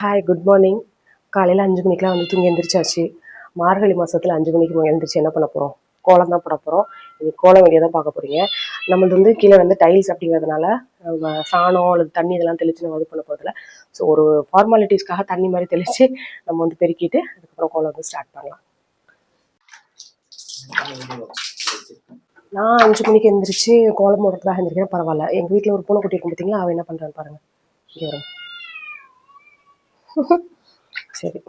Hi good morning காலையில் அஞ்சு மணிக்கெலாம் வந்து தூங்கி எழுந்திரிச்சாச்சு மார்கழி மாதத்தில் அஞ்சு மணிக்கு எழுந்திரிச்சு என்ன பண்ண போகிறோம் கோலம் தான் போட போகிறோம் இன்னைக்கு கோலம் வெளியே தான் பார்க்க போகிறீங்க நம்மளது வந்து கீழே வந்து டைல்ஸ் அப்படிங்கிறதுனால நம்ம சாணம் அல்லது தண்ணி இதெல்லாம் தெளித்து நம்ம இது பண்ண போகிறதில்ல ஸோ ஒரு ஃபார்மாலிட்டிஸ்க்காக தண்ணி மாதிரி தெளித்து நம்ம வந்து பெருக்கிட்டு அதுக்கப்புறம் கோலம் வந்து ஸ்டார்ட் பண்ணலாம். நான் அஞ்சு மணிக்கு எழுந்திரிச்சு கோலம் போடுறதுக்காக எழுந்திரிக்கிறேன் பரவாயில்ல. எங்கள் வீட்டில் ஒரு பூனை குட்டி இருக்கும் பார்த்தீங்களா அவன் என்ன பண்ணுறான்னு பாருங்கள் இங்கே வரும். சரி.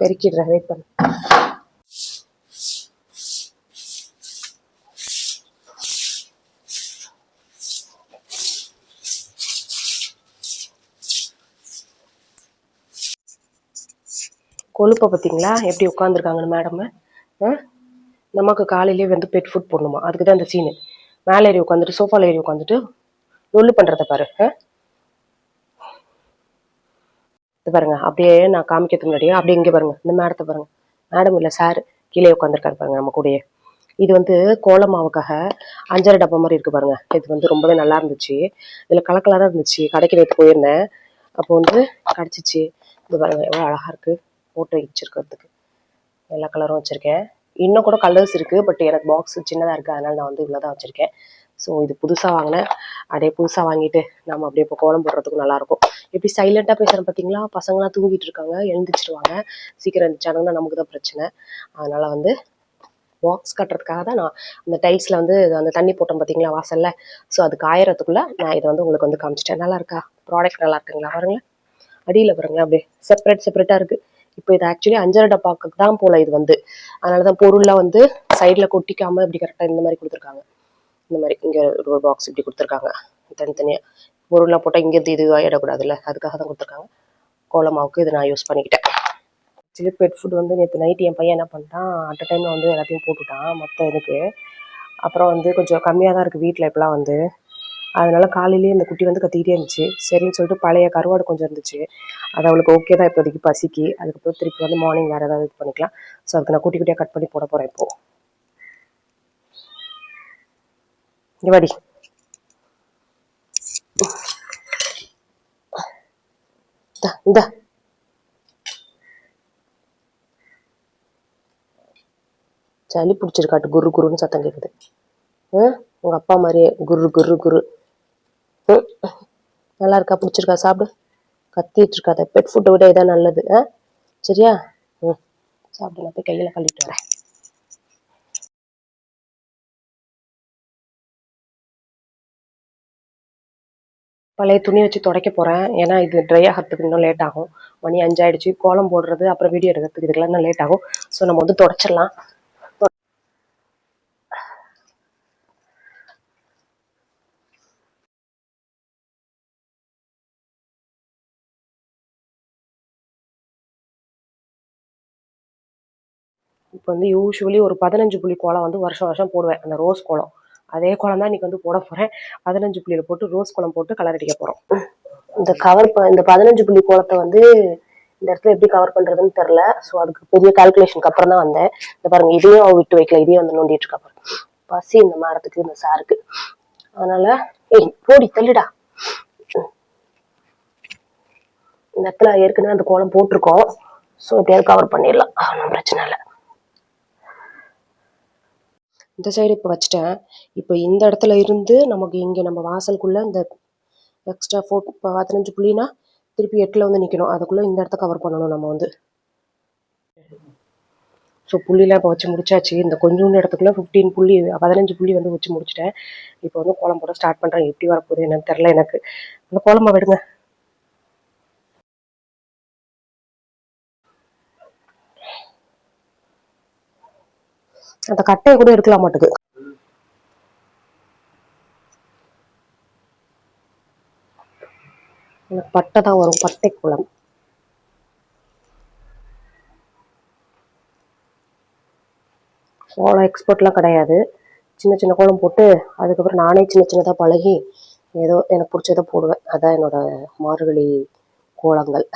பெருக்கிடுறேன் வெயிட் பண்ண. கொழுப்பை பார்த்தீங்களா? எப்படி உட்காந்துருக்காங்கன்னு மேடம் நமக்கு காலையிலேயே வந்து பெட் ஃபுட் போடணுமா? அதுக்கு தான் இந்த சீனு மேலே ஏறி உட்காந்துட்டு சோஃபாவில் ஏறி உட்காந்துட்டு லொல்லு பண்ணுறத பாரு ஆ? இது பாருங்க. அப்படியே நான் காமிக்கிறதுக்கு முன்னாடியே அப்படியே இங்கே பாருங்க. இந்த மேடத்தை பாருங்க. மேடம் இல்லை சார் கீழே உட்காந்துருக்காரு பாருங்க நம்ம கூடயே. இது வந்து கோல மாவுக்காக அஞ்சரை டப்பா மாதிரி இருக்கு பாருங்க. இது வந்து ரொம்பவே நல்லா இருந்துச்சு. இதில் கலர் கலராக இருந்துச்சு. கடைக்கு நேற்று போயிருந்தேன். அப்போ வந்து கிடச்சிச்சு. இது பாருங்க எவ்வளோ அழகாக இருக்கு. போட்டு வச்சிருக்கிறதுக்கு எல்லா கலரும் வச்சுருக்கேன். இன்னும் கூட கலர்ஸ் இருக்குது பட் எனக்கு பாக்ஸ் சின்னதாக இருக்குது அதனால நான் வந்து இவ்வளோ தான் வச்சுருக்கேன். ஸோ இது புதுசாக வாங்கினேன். அப்படியே புதுசாக வாங்கிட்டு நம்ம அப்படியே இப்போ கோலம் போடுறதுக்கு நல்லாயிருக்கும். எப்படி சைலண்ட்டாக பேசுகிறேன் பார்த்தீங்களா பசங்களாம் தூங்கிட்டு இருக்காங்க எழுந்திரிச்சிருவாங்க. சீக்கிரம் எழுந்திரிச்சாங்கன்னா நமக்கு தான் பிரச்சனை. அதனால் வந்து பாக்ஸ் கட்டுறதுக்காக தான் நான் அந்த டைல்ஸில் வந்து அந்த தண்ணி போட்டோம் பார்த்தீங்களா வாசலில். ஸோ அது காயறதுக்குள்ளே நான் இதை வந்து உங்களுக்கு வந்து காமிச்சிட்டேன். நல்லா இருக்கா ப்ராடக்ட் நல்லா இருக்குங்களா பாருங்களேன். அடியில் பாருங்களேன் அப்படியே செப்பரேட் செப்பரேட்டாக இருக்குது இப்போ இது ஆக்சுவலி அஞ்சரை டப்பாக்கு தான் போல இது வந்து. அதனால தான் பொருள்லாம் வந்து சைடில் கொட்டிக்காமல் இப்படி கரெக்டாக இந்த மாதிரி கொடுத்துருக்காங்க. இந்த மாதிரி இங்கே ஒரு பாக்ஸ் இப்படி கொடுத்துருக்காங்க. தனித்தனியாக பொருள்லாம் போட்டால் இங்கேருந்து இது ஆகிடக்கூடாதுல்ல அதுக்காக தான் கொடுத்துருக்காங்க. கோலமாவுக்கு இதை நான் யூஸ் பண்ணிக்கிட்டேன். ஆக்சுவலி பெட் ஃபுட் வந்து நேற்று நைட்டு என் பையன் என்ன பண்ணிட்டான் அட் டைமில் வந்து எல்லாத்தையும் போட்டுட்டான் மற்ற இதுக்கு. அப்புறம் வந்து கொஞ்சம் கம்மியாக தான் இருக்குது வீட்டில் இப்போலாம் வந்து. அதனால காலையிலேயே இந்த குட்டி வந்து கத்திக்கிட்டே இருந்துச்சு. சரின்னு சொல்லிட்டு பழைய கருவாடு கொஞ்சம் இருந்துச்சு. அது அவளுக்கு ஓகே தான் இப்போதைக்கு பசிக்கு. அதுக்கப்புறம் திருப்பி வந்து மார்னிங் வேறு ஏதாவது இது பண்ணிக்கலாம். ஸோ அதுக்கு நான் குட்டி குட்டியாக கட் பண்ணி போட போகிறேன் இப்போது இங்க வாடி. சளி பிடிச்சிருக்காட்டு குரு குருன்னு சத்தம் கேட்குது ஆ? உங்க அப்பா மாதிரியே குரு குரு குரு. நல்லா இருக்கா? பிடிச்சிருக்கா? சாப்பிடு. கத்திட்டு இருக்காத. பெட் ஃபுட்டை விட இதான் நல்லது. ஆ? சரியா? ம். சாப்பிடு நான் போய் கையில் கழுவிட்டு வரேன். பழைய துணி வச்சு துடைக்க போகிறேன் ஏன்னா இது ட்ரை ஆகிறதுக்கு இன்னும் லேட் ஆகும். மணி அஞ்சாயிடுச்சு. கோலம் போடுறது அப்புறம் வீடியோ எடுக்கிறதுக்கு இதுக்கெல்லாம் இன்னும் லேட் ஆகும். ஸோ நம்ம வந்து தொடச்சிடலாம். இப்போ வந்து யூஸ்வலி ஒரு பதினஞ்சு புள்ளி கோலம் வந்து வருஷம் வருஷம் போடுவேன். அந்த ரோஸ் கோலம். அதே கோலம் தான் இன்றைக்கி வந்து போட போகிறேன் பதினஞ்சு புள்ளியில் போட்டு ரோஸ் குளம் போட்டு கலர் அடிக்க போகிறோம் இந்த கவர் இந்த பதினஞ்சு புள்ளி கோலத்தை வந்து இந்த இடத்துல எப்படி கவர் பண்ணுறதுன்னு தெரில ஸோ அதுக்கு பெரிய கால்குலேஷனுக்கு அப்புறம் தான் வந்தேன். இந்த பாருங்க இதையும் விட்டு வைக்கல இதையும் வந்து நோண்டிட்டு இருக்கா பாருங்க. பசி இந்த மரத்துக்கு இந்த சாருக்கு. அதனால ஏய் போடி தள்ளிடா. இந்த இடத்துல ஏற்கனவே அந்த கோலம் போட்டிருக்கோம். ஸோ எப்படியாவது கவர் பண்ணிடலாம். ஒன்றும் பிரச்சனை இல்லை. இந்த சைடு இப்போ வச்சுட்டேன். இப்போ இந்த இடத்துல இருந்து நமக்கு இங்கே நம்ம வாசலுக்குள்ளே இந்த எக்ஸ்ட்ரா ஃபோர் இப்போ பதினஞ்சு புள்ளினா திருப்பி எட்டில் வந்து நிற்கணும் அதுக்குள்ளே இந்த இடத்த கவர் பண்ணணும் நம்ம வந்து. ஸோ புள்ளிலாம் இப்போ வச்சு முடிச்சாச்சு. இந்த கொஞ்சோண்டு இடத்துக்குள்ளே ஃபிஃப்டீன் புள்ளி பதினஞ்சு புள்ளி வந்து வச்சு முடிச்சிட்டேன். இப்போ வந்து கோலம் போட ஸ்டார்ட் பண்ணுறேன் எப்படி வரப்போகுது என்னன்னு தெரில எனக்கு. அந்த கோலமாக விடுங்க அந்த கட்டையை கூட இருக்கலாம் மாட்டுக்கு. எனக்கு பட்டை தான் வரும் பட்டை குளம். கோலம் எக்ஸ்பர்ட்லாம் கிடையாது. சின்ன சின்ன கோலம் போட்டு அதுக்கப்புறம் நானே சின்ன சின்னதாக பழகி ஏதோ எனக்கு பிடிச்சதை போடுவேன். அதான் என்னோட மார்கழி கோலங்கள்.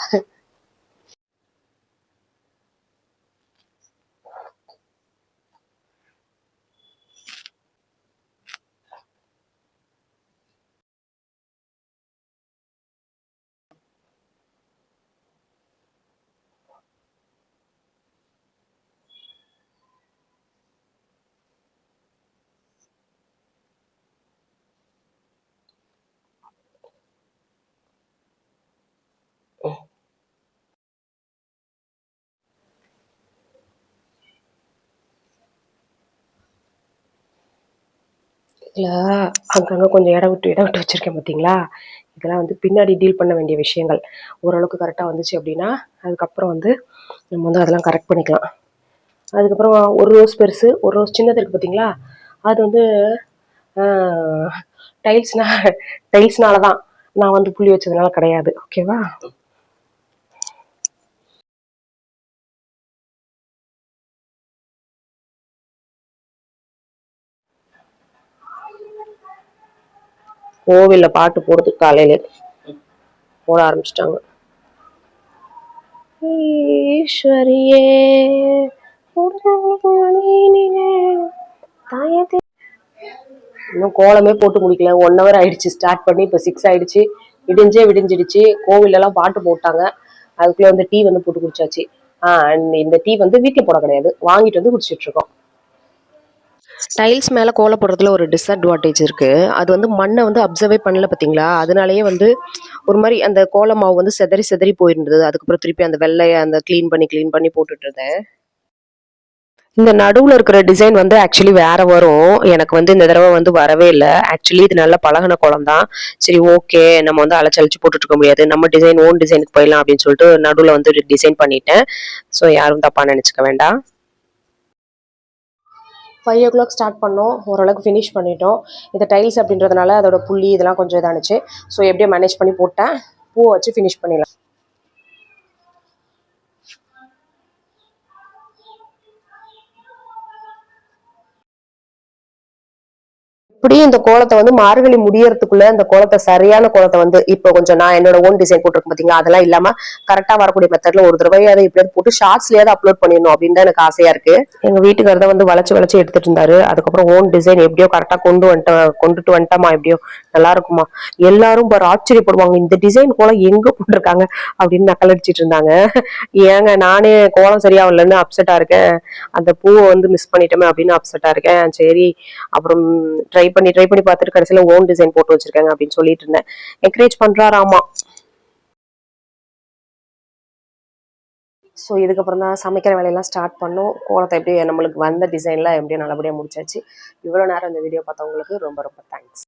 இதில் அங்கங்கே கொஞ்சம் இடம் விட்டு இடம் விட்டு வச்சுருக்கேன் பார்த்தீங்களா இதெல்லாம் வந்து பின்னாடி டீல் பண்ண வேண்டிய விஷயங்கள். ஓரளவுக்கு கரெக்டாக வந்துச்சு அப்படின்னா அதுக்கப்புறம் வந்து நம்ம வந்து அதெல்லாம் கரெக்ட் பண்ணிக்கலாம். அதுக்கப்புறம் ஒரு ரோஸ் பெருசு ஒரு ரோஸ் சின்னது இருக்குது பார்த்தீங்களா அது வந்து டைல்ஸ்னா டைல்ஸ்னால தான் நான் வந்து புள்ளி வச்சதுனால கிடையாது. ஓகேவா கோவில்ல பாட்டு போடுறதுக்கு காலையில. போட ஆரம்பிச்சிட்டாங்க. ஈஸ்வரியே இன்னும் கோலமே போட்டு முடிக்கல. ஒன் ஹவர் ஆயிடுச்சு. ஸ்டார்ட் பண்ணி இப்போ சிக்ஸ் ஆயிடுச்சு. விடிஞ்சே விடிஞ்சிடுச்சு. கோவில்ல எல்லாம் பாட்டு போட்டாங்க. அதுக்குள்ள வந்து டீ வந்து போட்டு குடிச்சாச்சு. ஆஹ் இந்த டீ வந்து வீட்டில் போட கிடையாது. வாங்கிட்டு வந்து குடிச்சிட்டு இருக்கோம். டைல்ஸ் மேலே கோலம் போடுறதுல ஒரு டிஸ்அட்வான்டேஜ் இருக்குது அது வந்து மண்ணை வந்து அப்சர்வே பண்ணல பார்த்தீங்களா அதனாலேயே வந்து ஒரு மாதிரி அந்த கோல மாவு வந்து செதறி செதறி போயிருந்தது. அதுக்கப்புறம் திருப்பி அந்த வெள்ளையை அந்த க்ளீன் பண்ணி க்ளீன் பண்ணி போட்டுட்டு இருந்தேன். இந்த நடுவில் இருக்கிற டிசைன் வந்து ஆக்சுவலி வேற வரும். எனக்கு வந்து இந்த தடவை வந்து வரவே இல்லை. ஆக்சுவலி இது நல்ல பழகின கோலம் தான். சரி ஓகே நம்ம வந்து அலைச்சழிச்சு போட்டுட்டு இருக்க முடியாது. நம்ம டிசைன் ஓன் டிசைனுக்கு போயிடலாம் அப்படின்னு சொல்லிட்டு நடுவில் வந்து டிசைன் பண்ணிட்டேன். ஸோ யாரும் தப்பாக நினச்சிக்க வேண்டாம். ஃபைவ் ஓ கிளாக் ஸ்டார்ட் பண்ணோம். ஓரளவுக்கு ஃபினிஷ் பண்ணிட்டோம். இந்த டைல்ஸ் அப்படின்றதுனால அதோட புள்ளி இதெல்லாம் கொஞ்சம் இதானுச்சு. ஸோ எப்படியோ மேனேஜ் பண்ணி போட்டேன். பூ வச்சு ஃபினிஷ் பண்ணிடலாம். இப்படி இந்த கோலத்தை வந்து மார்கழி முடியறதுக்குள்ள இந்த கோலத்தை சரியான கோலத்தை வந்து இப்போ கொஞ்சம் நான் என்னோட ஓன் டிசைன் போட்டிருக்கேன் பாத்தீங்களா? அதெல்லாம் இல்லாம கரெக்டா வரக்கூடிய மெத்தட்ல ஒரு தடவை அதை இப்படி போட்டு ஷார்ட்ஸ்லயாவது அப்லோட் பண்ணிடணும் அப்படின்னு தான் எனக்கு ஆசையா இருக்கு. எங்க வீட்டுக்காரர் வந்து வளைச்சு வளைச்சு எடுத்துட்டு இருந்தாரு. அதுக்கப்புறம் ஓன் டிசைன் எப்படியோ கரெக்டா கொண்டு வந்துட்ட கொண்டுட்டு வந்துட்டோமா எப்படியோ? நல்லா இருக்குமா? எல்லாரும் பாரு ஆச்சரியப்படுவாங்க இந்த டிசைன் கோலம் எங்க போட்டிருக்காங்க? அப்படின்னு நக்கல் அடிச்சிட்டு இருந்தாங்க. ஏங்க நானே கோலம் சரியா அப்செட்டா இருக்கேன். அந்த பூவை வந்து மிஸ் பண்ணிட்டோமே அப்படின்னு அப்செட்டா இருக்கேன். சரி அப்புறம் ட்ரை பண்ணி ட்ரை பண்ணி பார்த்துட்டு கடைசியில ஓன் டிசைன் போட்டு வச்சிருக்காங்க அப்படின்னு சொல்லிட்டு இருந்தேன். என்கரேஜ் பண்றாராமா ஸோ இதுக்கப்புறம் தான் சமைக்கிற வேலையெல்லாம் ஸ்டார்ட் பண்ணோம். கோலத்தை எப்படி நம்மளுக்கு வந்த டிசைனில் எப்படியும் நல்லபடியாக முடிச்சாச்சு. இவ்வளோ நேரம் இந்த வீடியோ பார்த்தவங்களுக்கு ரொம்ப ரொம்ப தேங்க்ஸ்